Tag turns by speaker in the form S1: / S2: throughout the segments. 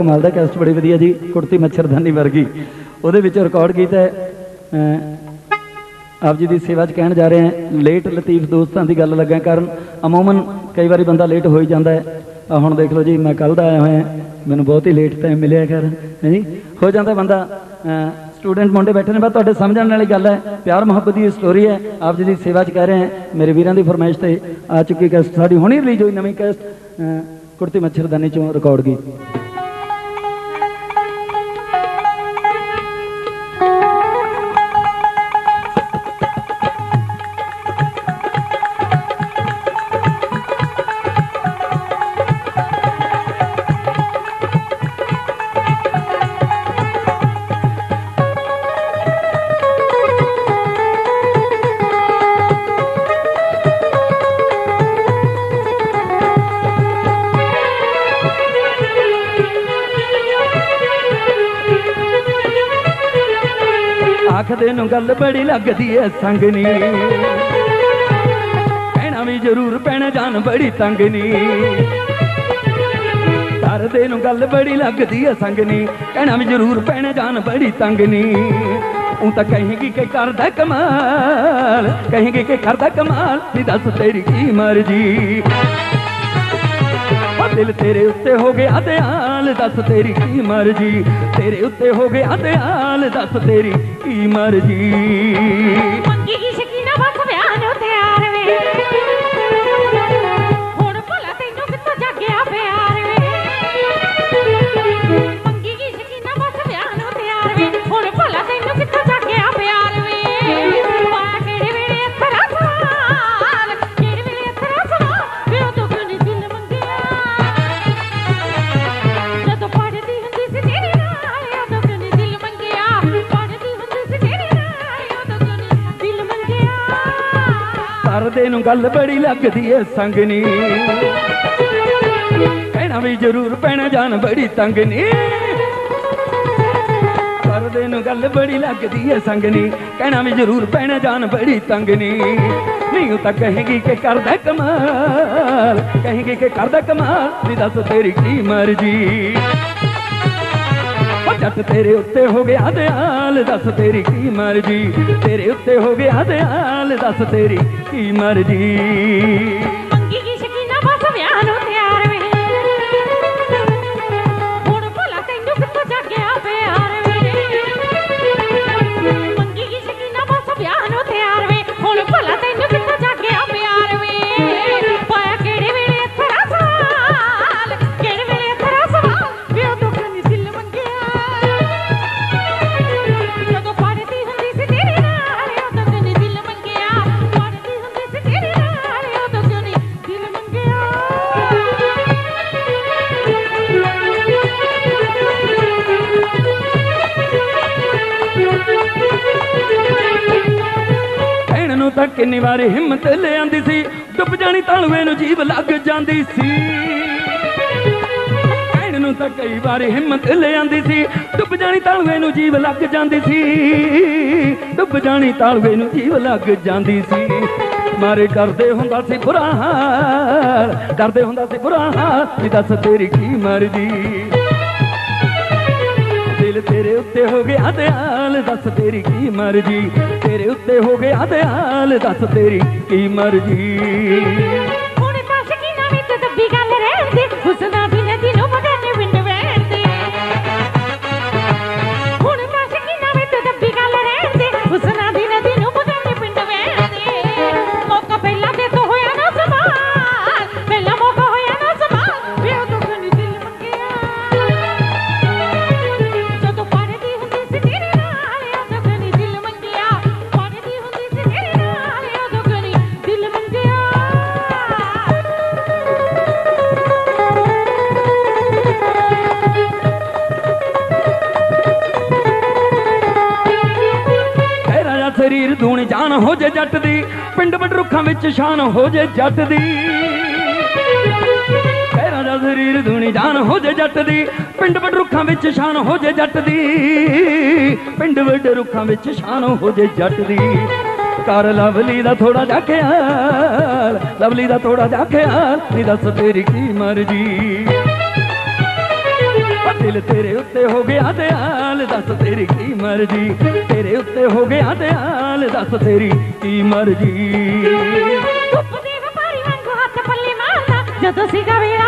S1: ਕਮਾਲ ਦਾ ਕੈਸਟ ਬੜੀ ਵਧੀਆ ਜੀ, ਕੁੜਤੀ ਮੱਛਰਦਾਨੀ ਵਰਗੀ। ਉਹਦੇ ਵਿੱਚ ਰਿਕਾਰਡ ਕੀਤਾ ਆਪ ਜੀ ਦੀ ਸੇਵਾ 'ਚ ਕਹਿਣ ਜਾ ਰਹੇ ਹਾਂ ਲੇਟ ਲਤੀਫ ਦੋਸਤਾਂ ਦੀ ਗੱਲ ਲੱਗਾ ਕਰਨ, ਅਮੂਮਨ ਕਈ ਵਾਰੀ ਬੰਦਾ ਲੇਟ ਹੋ ਹੀ ਜਾਂਦਾ ਹੈ। ਆ ਹੁਣ ਦੇਖ ਲਓ ਜੀ, ਮੈਂ ਕੱਲ ਦਾ ਆਇਆ ਹੋਇਆ, ਮੈਨੂੰ ਬਹੁਤ ਹੀ ਲੇਟ ਟਾਈਮ ਮਿਲਿਆ ਕਰ ਹੈ ਹੋ ਜਾਂਦਾ ਬੰਦਾ ਸਟੂਡੈਂਟ ਮੁੰਡੇ ਬੈਠੇ ਨੇ, ਬਸ ਤੁਹਾਡੇ ਸਮਝਣ ਵਾਲੀ ਗੱਲ ਹੈ, ਪਿਆਰ ਮੁਹੱਬਤ ਦੀ ਸਟੋਰੀ ਹੈ, ਆਪ ਜੀ ਦੀ ਸੇਵਾ 'ਚ ਕਹਿ ਰਹੇ ਹਾਂ, ਮੇਰੇ ਵੀਰਾਂ ਦੀ ਫਰਮਾਇਸ਼ ਤੇ ਆ ਚੁੱਕੀ ਕੈਸਟ ਸਾਡੀ ਹੁਣੇ ਰਿਲੀਜ਼ ਹੋਈ ਨਵੀਂ ਕੈਸਟ ਕੁੜਤੀ ਮੱਛਰਦਾਨੀ ਚੋਂ ਰਿਕਾਰਡ ਗਈ ਆਖਦੇ ਨੂੰ ਗੱਲ ਬੜੀ ਲੱਗਦੀ ਐ ਸੰਗਨੀ। ਕਹਿਣਾ ਵੀ ਜ਼ਰੂਰ ਪੈਣਾ, ਜਾਨ ਬੜੀ ਤੰਗਨੀ। ਤਰਦੇ ਨੂੰ ਗੱਲ ਬੜੀ ਲੱਗਦੀ ਐ ਸੰਗਨੀ। ਕਹਿਣਾ ਵੀ ਜ਼ਰੂਰ ਪੈਣਾ, ਜਾਨ ਬੜੀ ਤੰਗਨੀ। ਉਹ ਤਾਂ ਕਹੇਗੀ ਕਿ ਕਰਦਾ ਕਮਾਲ, ਕਹੇਗੀ ਕਿ ਕਰਦਾ ਕਮਾਲ, ਵੀ ਦੱਸ ਤੇਰੀ ਕੀ ਮਰਜ਼ੀ। ਉਹ ਤੇਰੇ ਉੱਤੇ ਹੋ ਗਿਆ ਦਿਆਲ ਦੱਸ ਤੇਰੀ ਕੀ ਮਰਜ਼ੀ। ਤੇਰੇ ਉੱਤੇ ਹੋ ਗਿਆ ਦਿਆਲ ਦੱਸ ਤੇਰੀ ਕੀ ਮਰਜ਼ੀ।
S2: ਮੰਗੀ ਕੀ
S1: ਤਰਦੇ ਨੂੰ ਗੱਲ ਬੜੀ ਲੱਗਦੀ ਏ ਸੰਗਨੀ। ਕਹਿਣਾ ਵੀ ਜ਼ਰੂਰ ਪੈਣਾ ਜਾਨ ਬੜੀ ਤੰਗਨੀ। ਤਰਦੇ ਨੂੰ ਗੱਲ ਬੜੀ ਲੱਗਦੀ ਏ ਸੰਗਨੀ। ਕਹਿਣਾ ਵੀ ਜ਼ਰੂਰ ਪੈਣਾ ਜਾਨ ਬੜੀ ਤੰਗਨੀ। ਨਹੀਂ ਤਾਂ ਕਹੇਗੀ ਕਿ ਕਰਦਾ ਕਮਾਲ। ਕਹੇਗੀ ਕਿ ਕਰਦਾ ਕਮਾਲ। ਵੀ ਦੱਸ ਤੇਰੀ ਕੀ ਮਰਜ਼ੀ। ਉਹ ਜੱਟ ਤੇਰੇ ਉੱਤੇ ਹੋ ਗਿਆ ਦਿਆਲ ਦੱਸ ਤੇਰੀ ਕੀ ਮਰਜ਼ੀ? ਤੇਰੇ ਉੱਤੇ ਹੋ ਗਿਆ ਦਿਆਲ ਦੱਸ ਤੇਰੀ ਕੀ ਮਰਜ਼ੀ?
S2: ਮੰਗੀ ਕੀ ਸ਼ਕੀਨਾ ਬਸ ਵਿਆਹ ਨੂੰ
S1: ਤਾਂ ਕਿੰਨੀ ਵਾਰੀ ਹਿੰਮਤ ਲਿਆਂਦੀ ਸੀ। ਡੁੱਬ ਜਾਣੀ ਤਲਵੇ ਨੂੰ ਜੀਵ ਲੱਗ ਜਾਂਦੀ ਸੀ। ਕਹਿਣ ਨੂੰ ਤਾਂ ਕਈ ਵਾਰੀ ਹਿੰਮਤ ਲਿਆਂਦੀ ਸੀ। ਡੁੱਬ ਜਾਣੀ ਤਲਵੇ ਨੂੰ ਜੀਵ ਲੱਗ ਜਾਂਦੀ ਸੀ। ਡੁੱਬ ਜਾਣੀ ਤਲਵੇ ਨੂੰ ਜੀਵ ਲੱਗ ਜਾਂਦੀ ਸੀ। ਮਾਰੇ ਕਰਦੇ ਹੁੰਦਾ ਸੀ ਬੁਰਾ ਹਾਲ, ਡਰਦੇ ਹੁੰਦਾ ਸੀ ਬੁਰਾ ਹਾਲ, ਵੀ ਦੱਸ ਤੇਰੀ ਕੀ ਮਰਜ਼ੀ। ਦਿਲ ਤੇਰੇ ਉੱਤੇ ਹੋ ਗਿਆ ਦਿਆਲ ਦੱਸ ਤੇਰੀ ਕੀ ਮਰਜ਼ੀ। ਤੇਰੇ ਉੱਤੇ ਹੋ ਗਿਆ ਦਿਆਲ ਦੱਸ ਤੇਰੀ ਕੀ ਮਰਜ਼ੀ।
S2: ਹੁਣ ਤਾਂ ਸ਼ਕੀਨਾ ਵਿੱਚ ਦੱਬੀ ਗੱਲ ਰਹਿੰਦੀ ਹੁਸਨਾ ਦੀ
S1: ਰਾਜਾ ਸਰੀਰ ਦੂਣੀ ਜਾਨ ਹੋ ਜੇ ਜੱਟ ਦੀ, ਪਿੰਡ ਵੱਡ ਰੁੱਖਾਂ ਵਿੱਚ ਸ਼ਾਨ ਹੋ ਜੇ ਜੱਟ ਦੀ। ਐ ਰਾਜਾ ਸਰੀਰ ਦੂਣੀ ਜਾਨ ਹੋ ਜੇ ਜੱਟ ਦੀ, ਪਿੰਡ ਵੱਡ ਰੁੱਖਾਂ ਵਿੱਚ ਸ਼ਾਨ ਹੋ ਜੇ ਜੱਟ ਦੀ। ਪਿੰਡ ਵੱਡ ਰੁੱਖਾਂ ਵਿੱਚ ਸ਼ਾਨ ਹੋ ਜੇ ਜੱਟ ਦੀ। ਕਰ ਲਵਲੀ ਦਾ ਥੋੜਾ ਜਿਹਾ ਖਿਆਲ, ਲਵਲੀ ਦਾ ਥੋੜਾ ਜਾ ਖਿਆਲ ਨਹੀਂ ਦੱਸ ਤੇਰੀ ਕੀ ਮਰਜ਼ੀ। ਦਿਲ ਤੇਰੇ ਉੱਤੇ ਹੋ ਗਿਆ ਦਿਆਲ, ਦੱਸ ਤੇਰੀ ਕੀ ਮਰਜ਼ੀ। ਤੇਰੇ ਉੱਤੇ ਹੋ ਗਿਆ ਦਿਆਲ। ਹਾਲ ਦੱਸ ਤੇਰੀ ਕੀ ਮਰਜ਼ੀ?
S2: ਧੁੱਪ ਦੇ ਵਪਾਰੀ ਵਾਂਗੂ ਹੱਥ ਪੱਲੇ ਮਾਰਦਾ, ਜਦੋਂ ਸੀਗਾ ਵੇਲਾ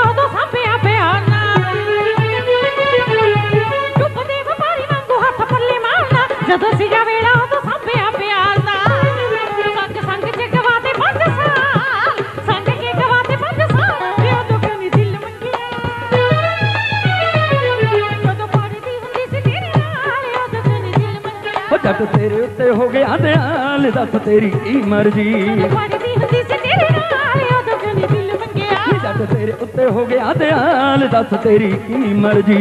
S1: ਜੱਟ ਤੇਰੇ ਉੱਤੇ ਹੋ ਗਿਆ ਹਾਲ ਦੱਸ ਤੇਰੀ ਕੀ ਮਰਜ਼ੀ।
S2: ਪੜਦੀ ਹੁੰਦੀ ਸੀ ਤੇਰੇ ਨਾਲ ਉਦੋਂ ਕਨੀ ਦਿਲ ਮੰਗਿਆ।
S1: ਜੱਟ ਤੇਰੇ ਉੱਤੇ ਹੋ ਗਿਆ ਹਾਲ ਦੱਸ ਤੇਰੀ ਕੀ ਮਰਜ਼ੀ।